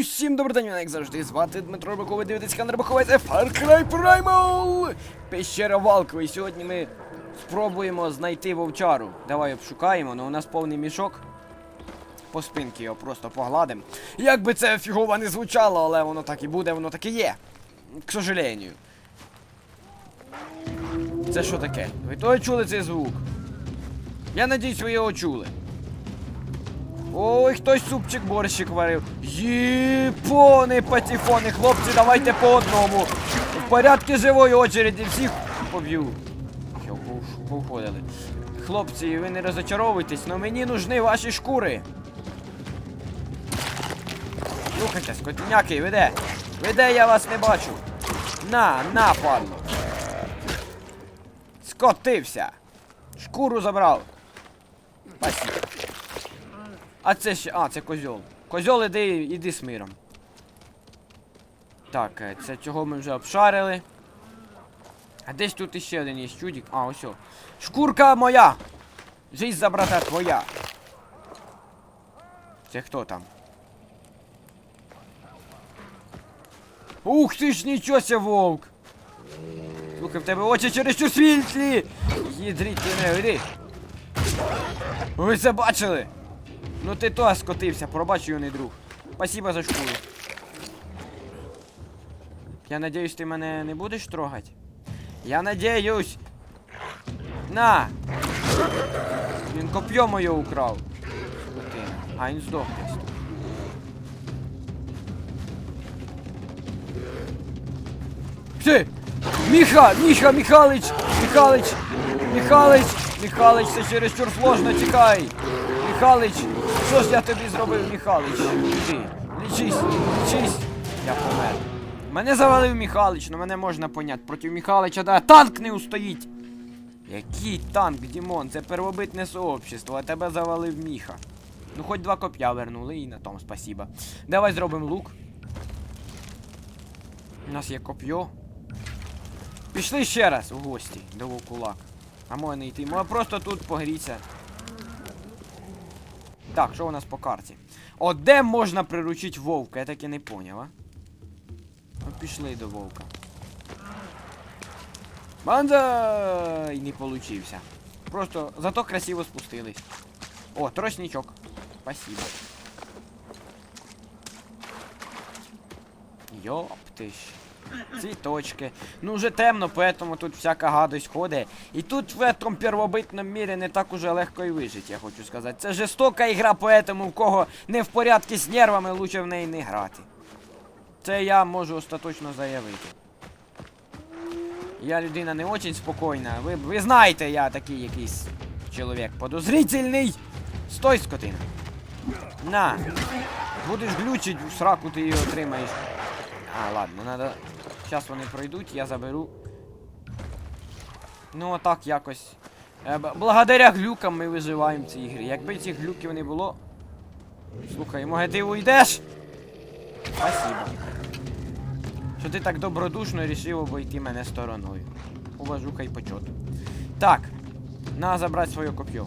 Усім добрий день, мене як завжди звати Дмитро Рибаков, ви дивитесь канал Рибакова, це Far Cry Primal! Пещера Валковий. Сьогодні ми спробуємо знайти вовчару. Давай обшукаємо, але у нас повний мішок. По спинки його просто погладимо. Як би це фігово не звучало, але воно так і буде, воно так і є. К сожалению. Це що таке? Ви то чули цей звук? Я надіюсь, ви його чули. Ой, хтось супчик борщик варив. Єпони, патефони, хлопці, давайте по одному. В порядку живої очереді всіх поб'ю. Повходили. Хлопці, ви не розочаровуйтесь, но мені нужны ваші шкури. Слухайте, скотиняки, веде. Веде, я вас не бачу. На, на, падло. Скотився. Шкуру забрав. Спасибо. А це ще. А, це козьол. Козьол, іди, іди з миром. Так, е, це цього ми вже обшарили. А десь тут іще один є чудик. А, ось. Шкурка моя! Жизнь за брата твоя. Це хто там? Ух ти ж нічого ся вовк! Слухай, в тебе очі чересчур світлі! Їдріть не іди! Ви це бачили? Ну ти то скотився, пробач юний друг. Спасибо за шкуру. Я надіюсь, ти мене не будеш трогати? Я надіюсь. На! Він коп'є моє украв. А він здох десь. Ти! Міха! Міха! Михалич! Михалич! Михалич! Михалич, це чересчур сложно, тікай! Михалич! Що ж я тобі зробив, Михалич? Іди, лічись, лічись! Я помер. Мене завалив Михалич, ну мене можна поняти. Проти Михалича да танк не устоїть. Який танк, Дімон? Це первобитне сообщество, а тебе завалив Міха. Ну хоч два коп'я вернули і на тому спасіба. Давай зробимо лук. У нас є коп'йо. Пішли ще раз у гості до вовкулак. А може не йти. Може просто тут погріться. Так, що у нас по карті? О, де можна приручити вовка? Я так і не поняв, а? Ну, пішли до вовка. Банда! І не получився. Просто зато красиво спустились. О, тростничок. Спасибо. Йоп ти ж. Цвіточки. Ну вже темно, поэтому тут всяка гадость ходить. І тут в этом первобитному мірі не так уже легко і вижити, я хочу сказати. Це жорстока ігра, поэтому в кого не в порядку з нервами, лучше в неї не грати. Це я можу остаточно заявити. Я людина не очень спокійна. Ви, ви знаєте, я такий якийсь чоловік подозрительний. Стой, скотина. На. Будеш глючить, в сраку ти її отримаєш. А, ладно, надо. Зараз вони пройдуть, я заберу. Ну, отак якось. Е, Благодаря глюкам ми виживаємо в цій ігрі. Якби цих глюків не було. Слухай, може ти уйдеш? Спасибо. Що ти так добродушно рішив обійти мене стороною. Уважуха й почот. Так. На забрати своє коп'є.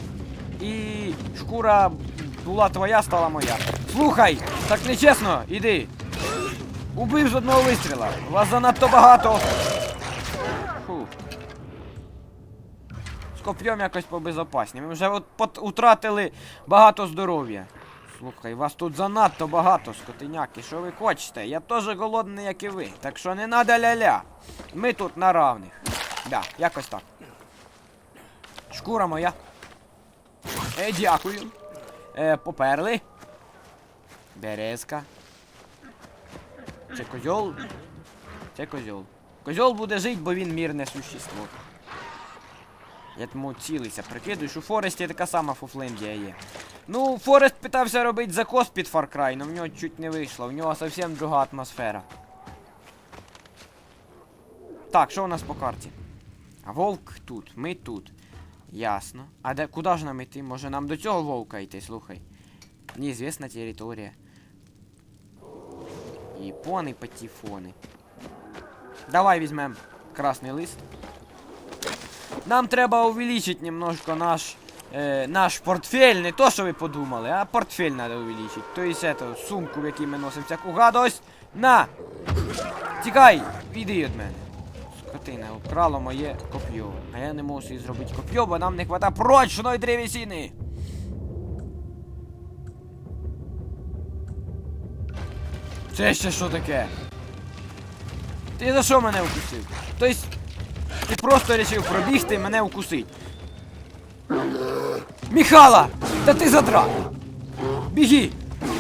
І шкура була твоя, стала моя. Слухай! Так нечесно, іди. Убив з одного вистріла. Вас занадто багато. Фу. З коп'єм якось побезопасні. Ми вже от утратили багато здоров'я. Слухай, вас тут занадто багато, скотиняки. Що ви хочете? Я теж голодний, як і ви. Так що не надо ля-ля. Ми тут на равних. Да, якось так. Шкура моя. Е, дякую. Е, поперли. Березка. Це козьол. Це козьол. Козьол буде жити, бо він мірне существо. Я тому цілися, прикидую, що у Форесті така сама Фуфлендія є. Ну, Форест питався робити закос під Far Cry, але в нього чуть не вийшло. В нього зовсім друга атмосфера. Так, що у нас по карті? А вовк тут, ми тут. Ясно. А де куди ж нам йти? Може нам до цього вовка йти, слухай. Неізвісна територія. Япони патефони. Давай візьмем красний лист. Нам треба увеличить немножко наш е, наш портфель, не то, що ви подумали, а портфель треба увеличити. Тобто, это, сумку, в якій ми носимо всяку гадость. На! Тікай! Іди від мене. Скотина, вкрало моє коп'ю. А я не можу зробити коп'ю, бо нам не хватає прочної древесини. Це ще що таке? Ти за що мене вкусив? Тобто, ти просто вирішив пробігти і мене вкусить. Міхала! Та ти задрав! Біги!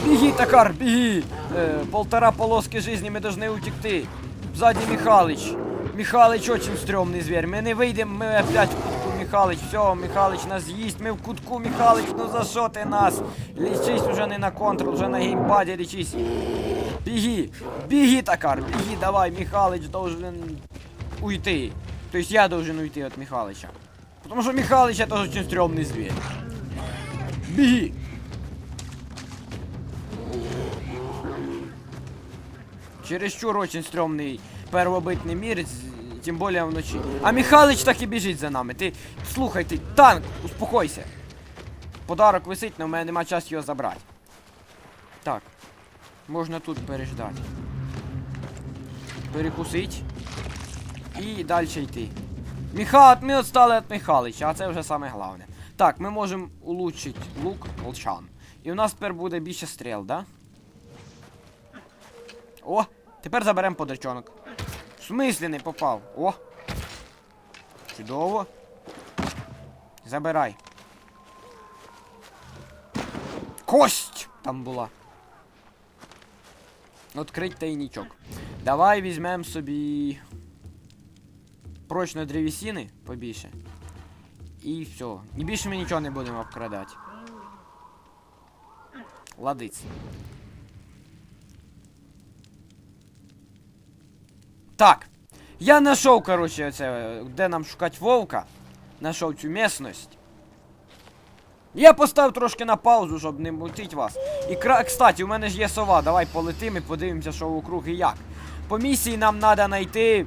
Біги, Такар, біги! Е, полтора полоски жизни ми должны утекти. Сзади Михалыч. Михалыч очень стрёмный зверь. Ми не вийдемо, ми опять в кутку, Михалыч. Все, Михалыч нас з'їсть. Ми в кутку, Михалыч, ну за що ти нас? Лічись уже не на контрол, вже на геймпаді лічись. Біги! Біги, Такар, біги, давай, Михалыч должен уйти. То есть я должен уйти от Михалыча. Потому что Михалыч это очень стрёмный зверь. Беги! Чересчур очень стрёмный первобытный мир, тем более вночі. А Михалыч так і біжить за нами. Ти слухай, ти танк, успокойся. Подарок висить, але в мене нема часу його забрати. Так. Можна тут переждати. Перекусить. І далі йти. Міха... Ми відстали від Михалича, а це вже саме головне. Так, ми можемо улучшити лук волчан. І у нас тепер буде більше стріл, да? О! Тепер заберемо подрачонок. В не попав? О! Чудово. Забирай. Кость! Там була. Открить тайничок. Давай візьмемо собі прочної древесини побільше. І все. І більше ми нічого не будемо обкрадати. Ладиць. Так. Я знайшов, коротше, оце, де нам шукати вовка. Знайшов цю місцевість. Я поставив трошки на паузу, щоб не мутить вас. І кстати, у мене ж є сова. Давай полетим і подивимося, що вокруг і як. По місії нам треба знайти.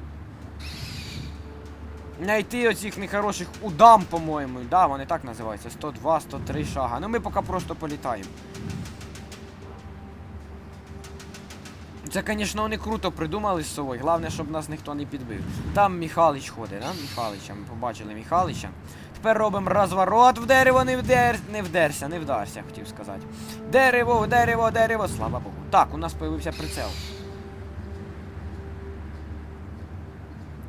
Найти оцих нехороших удам, по-моєму. Да, вони так називаються. 102, 103 шага. Ну ми поки просто політаємо. Це, звісно, вони круто придумали з собою. Головне, щоб нас ніхто не підбив. Там Михалич ходить, да? Михалича. Ми побачили Михалича. Тепер робимо розворот в дерево, не вдер... не вдерся, не вдарся, хотів сказати. Дерево, дерево, дерево, слава Богу. Так, у нас появився прицел.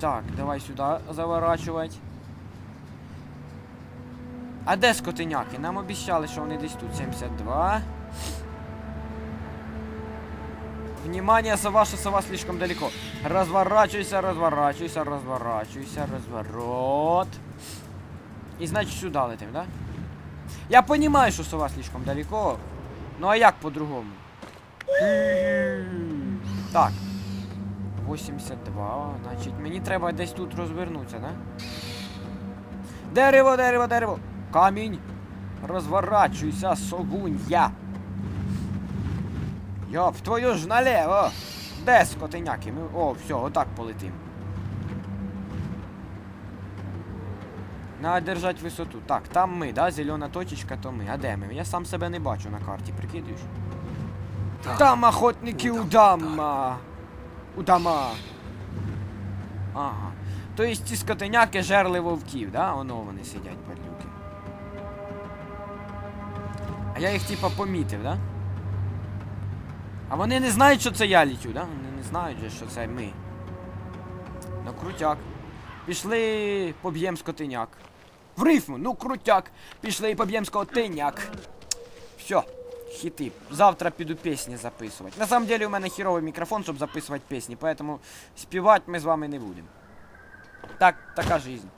Так, давай сюди заворачувати. А де скотиняки? Нам обіцяли, що вони десь тут. 72. Внимание, сова, что сова слишком далеко. Разворачивайся, разворачивайся, разворачивайся, разворот. И значит сюда летим, да? Я понимаю, что сова слишком далеко. Ну а як по-другому? Так. 82, значить мені треба десь тут розвернутися, да? Дерево, дерево, дерево! Камінь! Розворачуйся, согунья! Йоп, твою ж налево! Де скотиняки? Ми... О, все, отак полетим. Надо держать висоту. Так, там ми, да? Зелена точечка, то ми. А де ми? Я сам себе не бачу на карті, прикидуєш? Там охотники удама! Удама! Ага. Тобто ці скотиняки жерли вовків, да? Оно вони сидять, падлюки. А я їх типа помітив, да? А вони не знають, що це я лічу, да? Вони не знають що це ми. Ну крутяк. Пішли поб'єм скотиняк. В рифму, ну крутяк. Пішли і поб'єм скотиняк. Все, хіти. Завтра піду пісні записувати. На самом деле у мене хіровий мікрофон, щоб записувати пісні, поэтому співати ми з вами не будемо. Так, така жизнь.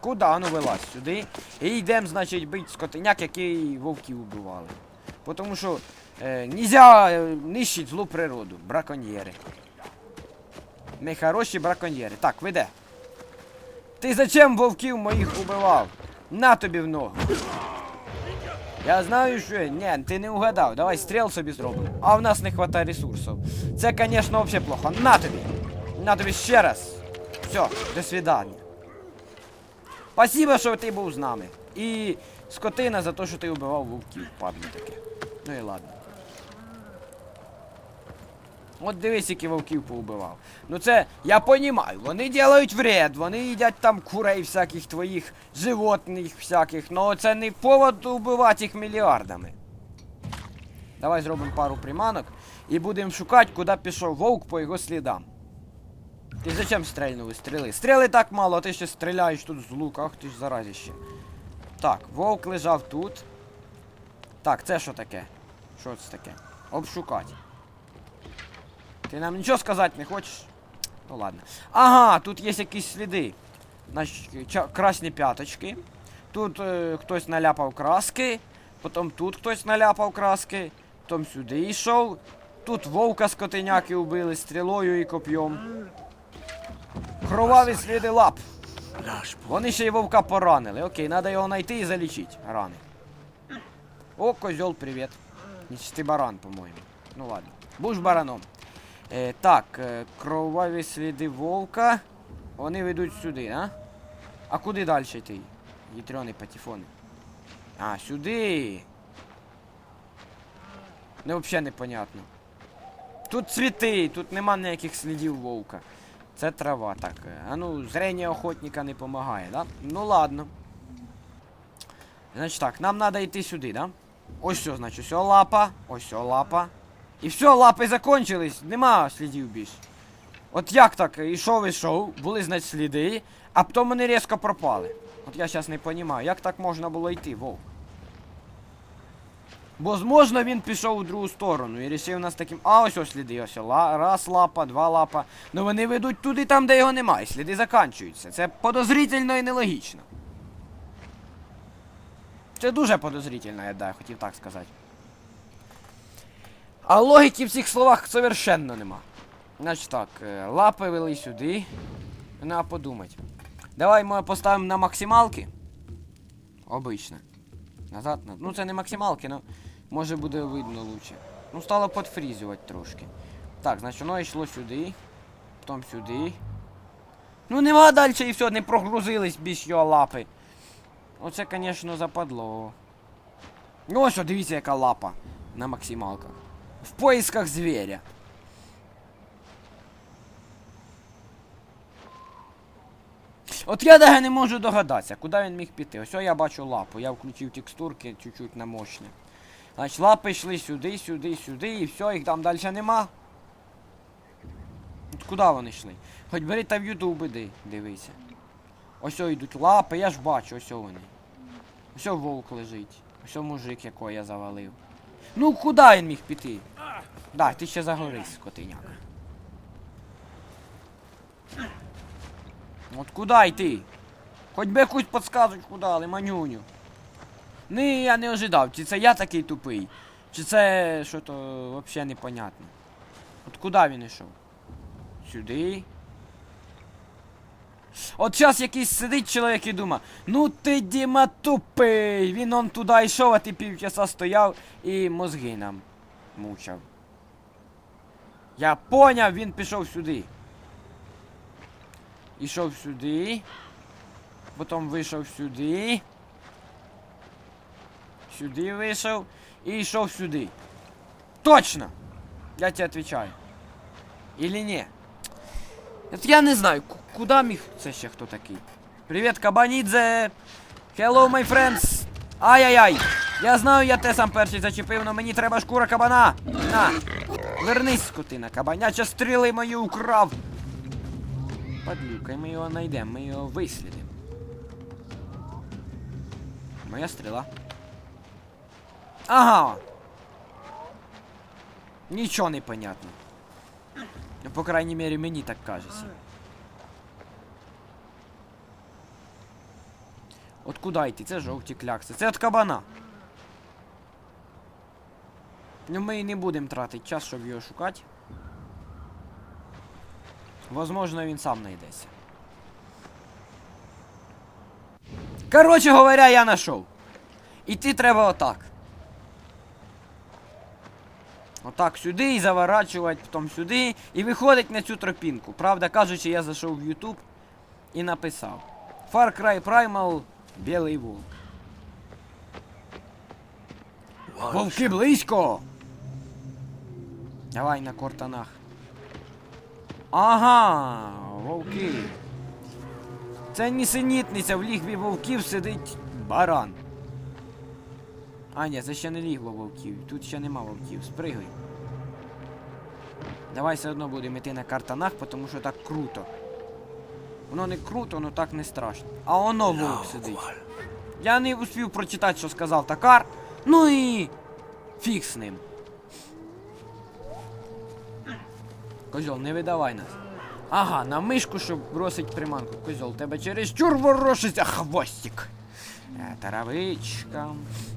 Куда? Ну вилазь сюди. І йдемо, значить, бить скотиняк, який вовків убивали. Потому що е, нельзя е, нищить злу природу. Браконьєри. Нехороші браконьєри. Так, ви де? Ти зачем вовків моїх убивав? На тобі в ногу. Я знаю, що. Ні, ти не угадав. Давай стріл собі зробимо. А в нас не вистачає ресурсів. Це, звісно, взагалі плохо. На тобі! На тобі ще раз. Все, до свидання. Спасибо, що ти був з нами. і скотина за те, що ти вбивав вовків, падло таке. Ну і ладно. От дивись, які вовків поубивав. Ну це, я понімаю, вони ділають вред, вони їдять там курей всяких твоїх, животних всяких, но це не повод убивати їх мільярдами. Давай зробимо пару приманок і будемо шукати, куди пішов вовк по його слідам. Ти зачем стрельнули стріли? Стріли так мало, а ти ще стріляєш тут з лука, ах ти ж заразіще. Так, вовк лежав тут. Так, це що таке? Що це таке? Обшукати. Ти нам нічого сказати не хочеш? Ну ладно. Ага, тут є якісь сліди. Значить, красні п'яточки. Тут е, хтось наляпав краски. Потім тут хтось наляпав краски. Потім сюди йшов. Тут вовка скотиняки убили стрілою і коп'єм. Кроваві сліди лап. Вони ще й вовка поранили. Окей, треба його знайти і залічити рани. О, козьол, привіт. Ти баран, по-моєму. Ну ладно. Будь бараном. Е, так, е, кроваві сліди вовка. Вони ведуть сюди, а? А куди далі йти? Їтрьоні патефони. А, сюди. Ну, взагалі непонятно. Тут цвіти, тут нема ніяких слідів вовка. Це трава так. е, А ну, зрення охотника не допомагає, да? Ну ладно. Значить так, нам треба йти сюди, да? Ось все, значить, ось лапа, ось лапа. І все, лапи закончились, нема слідів більш. От як так, ішов, ішов, були, значить, сліди, а потім вони різко пропали. От я зараз не розумію, як так можна було йти, вов. Возможно, він пішов у другу сторону і рішив нас таким. А ось ось сліди, ось ла... раз лапа, два лапа. Ну вони ведуть туди там, де його немає. Сліди заканчуються. Це подозрительно і нелогічно. Це дуже подозрительно, я да, хотів так сказати. А логіки в цих словах совершенно нема. Значить так, е, лапи вели сюди. Треба подумати. Давай ми поставимо на максималки. Обично. Назад, на... Ну це не максималки, но може буде видно лучше. Ну стало подфрізувати трошки. Так, значить воно йшло сюди. Потім сюди. Ну нема далі і все, не прогрузились більш його лапи. Оце, звісно, западло. Ну ось, дивіться, яка лапа на максималках. В поисках зверя. От я даже не можу догадатися, куди він міг піти. Ось я бачу лапу. Я включив текстурки чуть-чуть на мощне. Значить, лапи йшли сюди, сюди, сюди, і все, їх там далі нема. От куди вони йшли? Хоч бери та в Ютуб іди, дивися. Ось йдуть лапи, я ж бачу, ось вони. Ось вовк лежить. Ось мужик, якого я завалив. Ну куди він міг піти? Да, ти ще загорись, скотиняка. От куди йти? Хоч би якусь подсказочку дали, манюню. Ні, я не ожидав, чи це я такий тупий, чи це що то взагалі непонятно. От куди він йшов? Сюди. От зараз якийсь сидить чоловік і думає, ну ти Діма тупий, він он туди йшов, а ти півчаса стояв і мозги нам мучав. Я поняв, він пішов сюди. Ішов сюди. Потім вийшов сюди. Сюди вийшов і йшов сюди. Точно! Я тебе отвечаю. Или ні? Я не знаю, ку- куди міг. Це ще хто такий? Привіт, Кабанідзе! Hello, my friends! Ай-яй-яй! Я знаю, я те сам перший зачепив, но мені треба шкура кабана! На! Вернись, скотина, кабаняча стріли мої украв! Падлюка, ми його знайдемо, ми його вислідимо. Моя стріла. Ага! Нічого не понятно. Ну, по крайній мірі, мені так кажеться. От куди йти? Це жовті клякси. Це від кабана. Ну ми і не будемо тратити час, щоб його шукати. Возможно, він сам знайдеться. Короче говоря, я знайшов. Іти треба отак. Отак сюди і заворачувати, потім сюди. І виходить на цю тропінку. Правда кажучи, я зайшов в YouTube і написав. Far Cry Primal Білий Волк. Вовки близько! Давай на кортанах. Ага, вовки. Це нісенітниця, в лігві вовків сидить баран. А, ні, це ще не лігво вовків. Тут ще нема вовків. Спригай. Давай все одно будемо йти на картанах, тому що так круто. Воно не круто, воно так не страшно. А воно вовк сидить. Я не успів прочитати, що сказав Такар. Ну і. Фіг з ним. Козьол, не видавай нас. Ага, на мишку, щоб бросить приманку. Козьол, тебе через чур ворушиться хвостик. Е, Таравичка.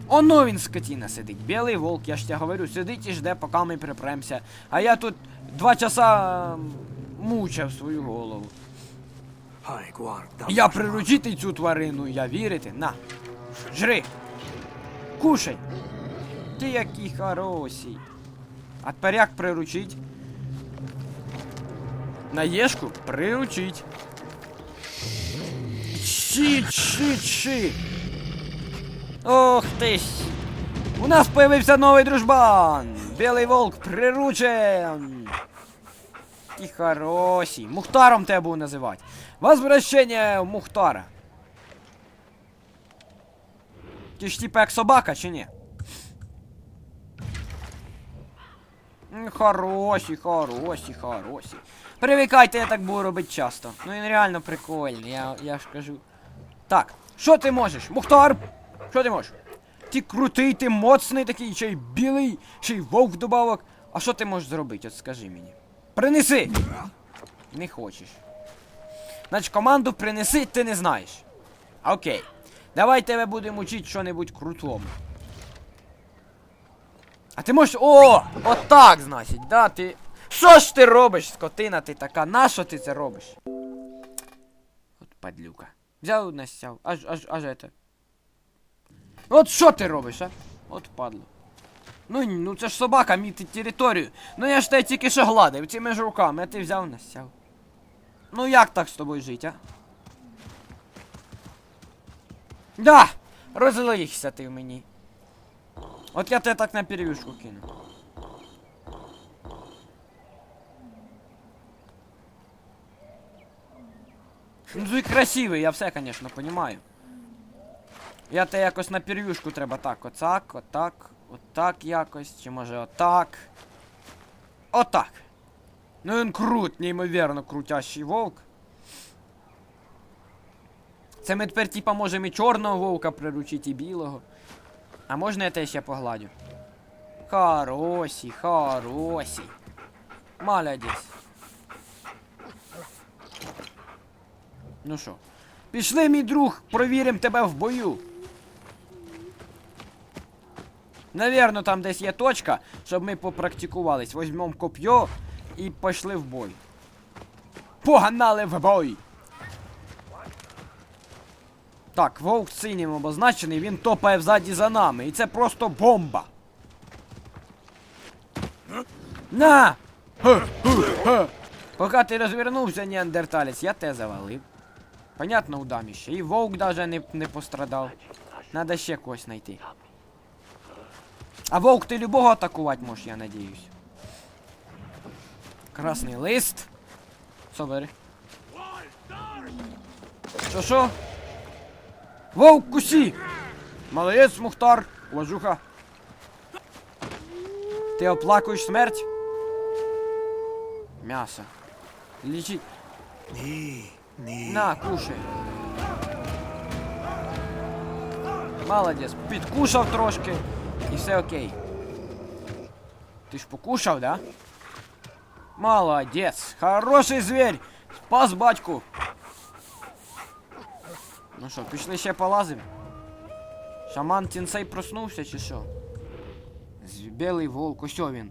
Оно він скотіна сидить. Білий волк, я ж тебе говорю, сидить і жде, поки ми припремся. А я тут два часа мучав свою голову. Я приручити цю тварину, я вірити? На. Жри. Кушай. Ти який хороший. А тепер як приручить? На єшку приручить. Чи, чи, чи. Ох ти ж. У нас появився новий дружбан. Білий волк приручен. Ти хороший. Мухтаром тебе буду називати. Возвращення Мухтара. Ти ж типа як собака, чи ні? Хороші, хороші, хороші. Привикайте, я так буду робити часто. Ну він реально прикольний, я, я ж кажу. Так, що ти можеш? Мухтар! Що ти можеш? Ти крутий, ти моцний такий, ще й білий, ще й вовк добавок. А що ти можеш зробити? От скажи мені. Принеси! Не хочеш. Значить, команду принеси, ти не знаєш. Окей. Давай тебе будемо учити що-небудь крутому. А ти можеш. О! Отак, значить, да, ти. Що ж ти робиш, скотина ти така? Нащо ти це робиш? От падлюка. Взяв настяв. Аж аж аж это. От що ти робиш, а? От падло. Ну ну це ж собака, мітить територію. Ну я ж тебе тільки що гладив цими ж руками, а ти взяв настяв. Ну як так з тобою жить, а? Да! Розлигся ти в мені. От я тебе так на перевюшку кину. Ну ти красивий, я все, конечно, понимаю. Я те якось на перевюшку треба так, отак, отак, отак якось, чи може отак. Отак. Ну він крут, неймовірно крутящий вовк. Це ми тепер типа можемо і чорного вовка приручити, і білого. А можна я те ще погладю? Хороший, хороший. Молодець. Ну що, пішли, мій друг, провіримо тебе в бою. Навірно, там десь є точка, щоб ми попрактикувались. Возьмемо коп'є і пішли в бой. Погнали в бой! Так, вовк синім обозначений, він топає взаді за нами. І це просто бомба. На! Ха, ху, ха. Поки ти розвернувся, неандерталець, я те завалив. Понятно, удаміще. І вовк даже не, не пострадав. Надо ще когось знайти. А вовк ти любого атакувати можеш, я надіюсь. Красний лист. Що бери? Що що? Вовк кусі! Молодець, Мухтар, уважуха. Ти оплакуєш смерть? М'ясо. Лічить. Ні, ні. На, кушай. Молодець, підкушав трошки і все окей. Ти ж покушав, да? Молодець, хороший звір! Спас батьку! Ну що, пішли ще полазимо? Шаман Тінсей проснувся чи що? З- Білий вовк, ось о він.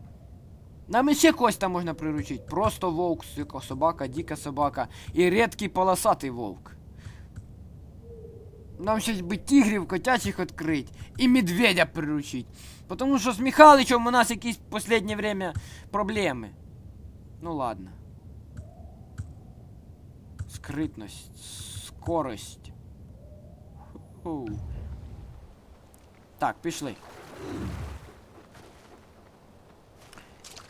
Нам іще когось там можна приручити. Просто вовк, сука, собака, дика собака і рідкий полосатий вовк. Нам щось би тигрів котячих відкрити і медведя приручити. Потому що з Михаличем у нас якісь в останнє время проблеми. Ну ладно. Скритність, скорость. Фу. Так, пішли.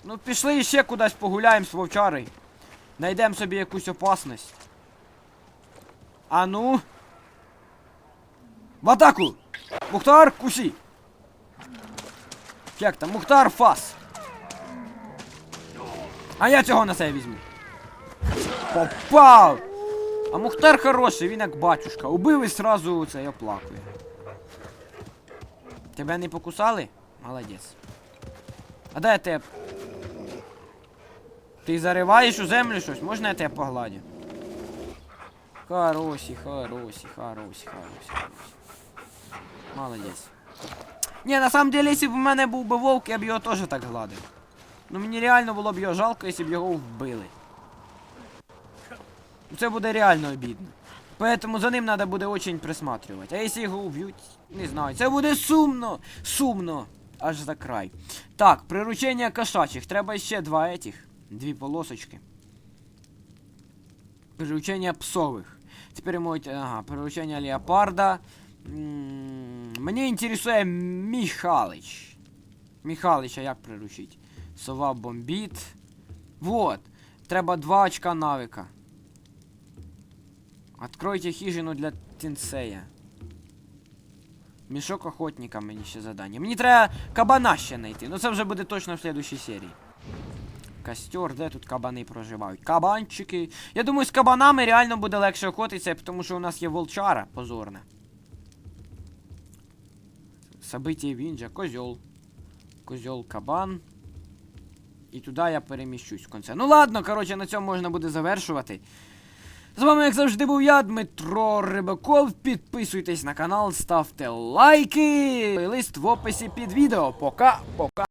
Ну пішли ще кудись погуляємо з вовчарою. Найдемо собі якусь опасність. А ну. В атаку! Мухтар, кусі! Як там? Мухтар фас! А я цього на себе візьму. Попав! А Мухтар хороший, він як батюшка. Убив і сразу це оплакує. Тебе не покусали? Молодець. А дай я тебе. Ти зариваєш у землю щось? Можна я тебе погладю? Хороші, хороші, хороші, хороші, хороші. Молодець. Ні, на самом деле, якщо б у мене був би вовк, я б його теж так гладив. Ну мені реально було б його жалко, якщо б його вбили. Це буде реально обідно. Поэтому за ним треба буде очень присматривати. А якщо його уб'ють, не знаю. Це буде сумно! Сумно! Аж за край. Так, приручення кошачих. Треба ще два этих. Дві полосочки. Приручення псових. Теперь можуть. Ага, приручення леопарда. Мені інтересує Михалич. Михалича як приручить? Сова бомбіт. Вот. Треба два очка навика. Откройте хижину для Тінсея. Мішок охотника мені ще задання. Мені треба кабана ще знайти. Ну це вже буде точно в следующій серії. Костер, де тут кабани проживають? Кабанчики. Я думаю, з кабанами реально буде легше охотитися, тому що у нас є волчара позорне. Событие Вінджа, козьол. Козьол, кабан. І туди я переміщусь в конце. Ну ладно, коротше, на цьому можна буде завершувати. З вами, як завжди, був я, Дмитро Рибаков. Підписуйтесь на канал, ставте лайки. Лист в описі під відео. Пока, пока.